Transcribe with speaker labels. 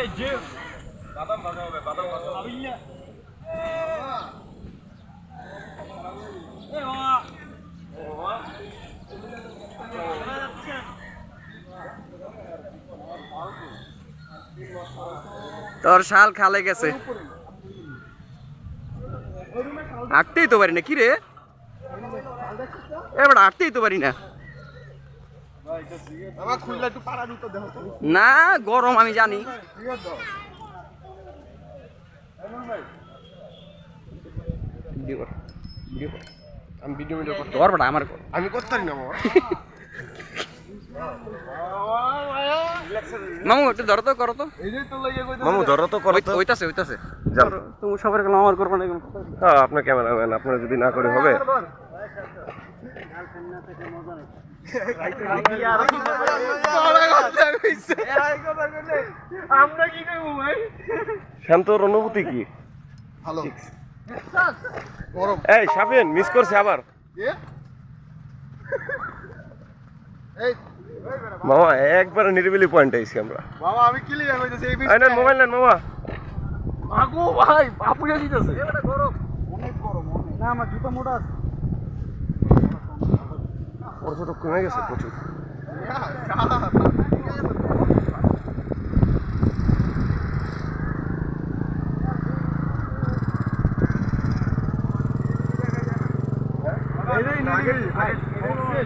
Speaker 1: এই যে। বাদাম ভাজা হবে বাদাম ভাজা হবে। না। এই মামা
Speaker 2: তোর শাল খালে গেছে। আটতেই তো পারি না কি রে? এবার আটতেই তো পারি না
Speaker 3: আমার খুললে একটু পাড়া দিতে দেখো তো
Speaker 2: না গরম আমি জানি। ভিডিও কর, ভিডিও কর।
Speaker 3: আমি ভিডিও ভিডিও করতে
Speaker 2: তোর বেটা আমার
Speaker 3: আমি করতে পারি না মামা
Speaker 2: মামু একটু ধরো তো করো তো।
Speaker 3: তো
Speaker 4: মামু ধরো তো করো তো।
Speaker 2: ওইতাছে ওইতাছে তুমি সবার গেলাম আমার করব না।
Speaker 4: হ্যাঁ আপনার ক্যামেরাম্যান আপনার যদি না করে হবে
Speaker 3: আমরা কি কইবো ভাই
Speaker 4: শান্তর অনুভূতি কি?
Speaker 3: ভালো।
Speaker 4: এই সাফিন মিস করছে আবার। মামা একবারে নিরিবিলি পয়েন্ট আইছি আমরা।
Speaker 3: বাবা আমি ক্লিয়ার হইতেছি? এই
Speaker 4: এই নেন মোবাইল নেন মামা।
Speaker 3: আগো ভাই আপুজা দিতেছে। গরম অনেক। গরম না আমার জুতা মোটা আছে।
Speaker 4: পর্যটক কমে গেছে প্রচুর
Speaker 3: Right.